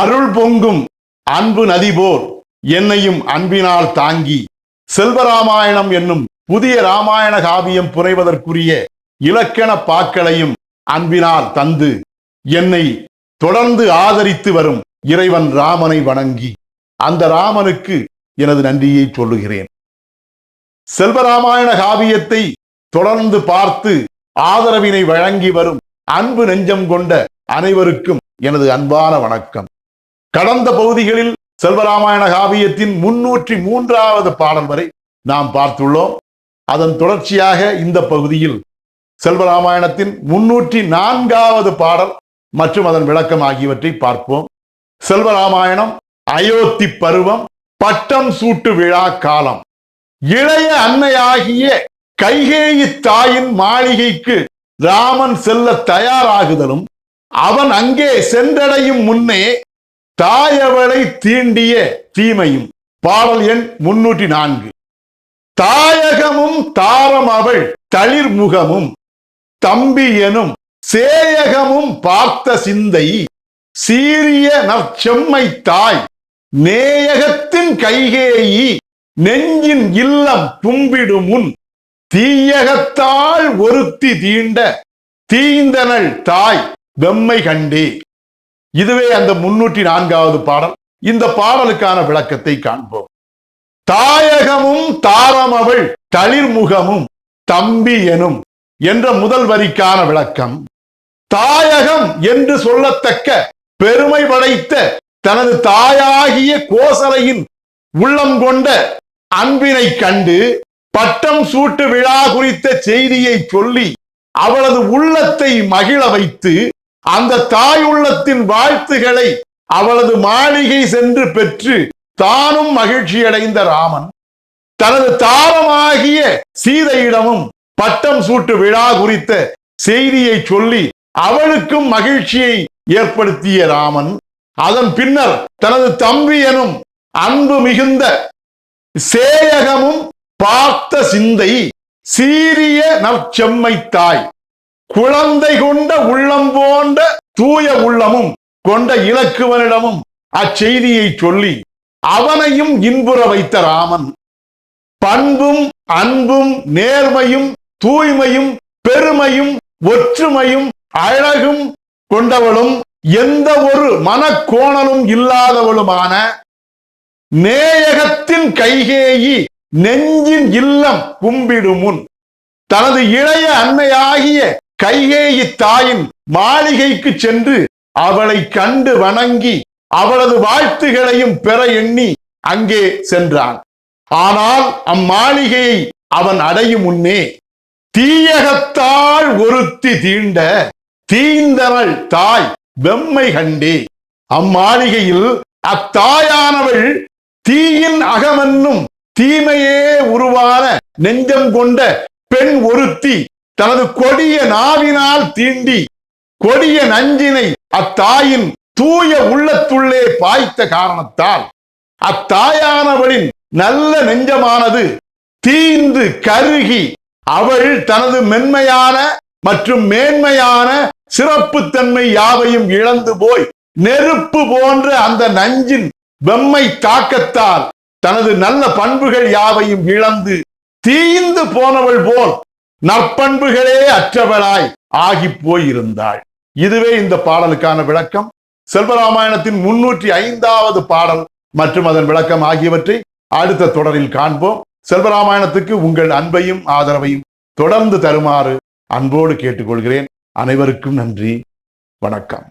அருள் பொங்கும் அன்பு நதி போல் என்னையும் அன்பினால் தாங்கி செல்வராமாயணம் என்னும் புதிய ராமாயண காவியம் புனைவதற்குரிய இலக்கண பாக்களையும் அன்பினால் தந்து என்னை தொடர்ந்து ஆதரித்து வரும் இறைவன் ராமனை வணங்கி அந்த ராமனுக்கு எனது நன்றியை சொல்லுகிறேன். செல்வராமாயண காவியத்தை தொடர்ந்து பார்த்து ஆதரவினை வழங்கி வரும் அன்பு நெஞ்சம் கொண்ட அனைவருக்கும் எனது அன்பான வணக்கம். கடந்த பகுதிகளில் செல்வராமாயண காவியத்தின் முன்னூற்றி மூன்றாவது பாடல் வரை நாம் பார்த்துள்ளோம். அதன் தொடர்ச்சியாக இந்த பகுதியில் செல்வராமாயணத்தின் முன்னூற்றி நான்காவது பாடல் மற்றும் அதன் விளக்கம் ஆகியவற்றை பார்ப்போம். செல்வராமாயணம் அயோத்தி பருவம் பட்டம் சூட்டு விழா காலம். இளைய அன்னையாகிய கைகேயி தாயின் மாளிகைக்கு ராமன் செல்ல தயாராகுதலும் அவன் அங்கே சென்றடையும் முன்னே தாயவளை தீண்டிய தீமையும். பாடல் எண் முன்னூற்றி நான்கு. தாயகமும் தாரம் அவள் தளிர்முகமும் தம்பி எனும் சேயகமும் பார்த்த சிந்தை. சீரிய நற்செம்மை தாய் நேயகத்தின் கைகேயி. நெஞ்சின் இல்லம் தும்பிடுமுன். தீயகத்தால் ஒருத்தி தீண்ட தீந்தனள் தாய். வெம்மை கண்டே. இதுவே அந்த முன்னூற்றி நான்காவது பாடல். இந்த பாடலுக்கான விளக்கத்தை காண்போம். தாயகமும் தாரமவள் தளிர்முகமும் தம்பி எனும் என்ற முதல் வரிக்கான விளக்கம். தாயகம் என்று சொல்லத்தக்க பெருமை படைத்த தனது தாயாகிய கோசலையின் உள்ளம் கொண்ட அன்பினை கண்டு பட்டம் சூட்டு விழா குறித்த செய்தியை சொல்லி அவளது உள்ளத்தை மகிழ வைத்து அந்த தாய் உள்ளத்தின் வாழ்த்துகளை அவளது மாளிகை சென்று பெற்று தானும் மகிழ்ச்சியடைந்த ராமன். தனது தாரமாகிய சீதையிடமும் பட்டம் சூட்டு விழா குறித்த செய்தியை சொல்லி அவளுக்கும் மகிழ்ச்சியை ஏற்படுத்திய ராமன் அதன் பின்னர் தனது தம்பி எனும் அன்பு மிகுந்த சேயகமும் பார்த்த சிந்தை சீரிய நற்செம்மை தாய். குழந்தை கொண்ட உள்ளம் போன்ற தூய உள்ளமும் கொண்ட இலக்குவனிடமும் அச்செய்தியை சொல்லி அவனையும் இன்புற வைத்த ராமன். பண்பும் அன்பும் நேர்மையும் தூய்மையும் பெருமையும் ஒற்றுமையும் அழகும் கொண்டவளும் எந்த ஒரு மனக்கோணலும் இல்லாதவளுமான நேயகத்தின் கைகேயி நெஞ்சின் இல்லம் கும்பிடுமுன். தனது இளைய அன்னையாகிய கையே தாயின் மாளிகைக்கு சென்று அவளை கண்டு வணங்கி அவளது வாழ்த்துகளையும் பெற எண்ணி அங்கே சென்றான். ஆனால் அம்மாளிகையை அவன் அடையும் முன்னே தீயகத்தாள் ஒருத்தி தீண்ட தீந்தவள் தாய் வெம்மை கண்டே. அம்மாளிகையில் அத்தாயானவள் தீயின் அகமென்னும் தீமையே உருவான நெஞ்சம் கொண்ட பெண் ஒருத்தி தனது கொடிய நாவினால் தீண்டி கொடிய நஞ்சினை அத்தாயின் தூய உள்ளத்துள்ளே பாய்த்த காரணத்தால் அத்தாயானவளின் நல்ல நெஞ்சமானது தீந்து கருகி அவள் தனது மென்மையான மற்றும் மேன்மையான சிறப்புத்தன்மை யாவையும் இழந்து போய் நெருப்பு போன்ற அந்த நஞ்சின் வெம்மை தாக்கத்தால் தனது நல்ல பண்புகள் யாவையும் இழந்து தீந்து போனவள் போல் நற்பண்புகளே அற்றவளாய் ஆகி போயிருந்தாள் இதுவே இந்த பாடலுக்கான விளக்கம். செல்வராமாயணத்தின் முன்னூற்றி ஐந்தாவது பாடல் மற்றும் அதன் விளக்கம் ஆகியவற்றை அடுத்த தொடரில் காண்போம். செல்வராமாயணத்துக்கு உங்கள் அன்பையும் ஆதரவையும் தொடர்ந்து தருமாறு அன்போடு கேட்டுக்கொள்கிறேன். அனைவருக்கும் நன்றி. வணக்கம்.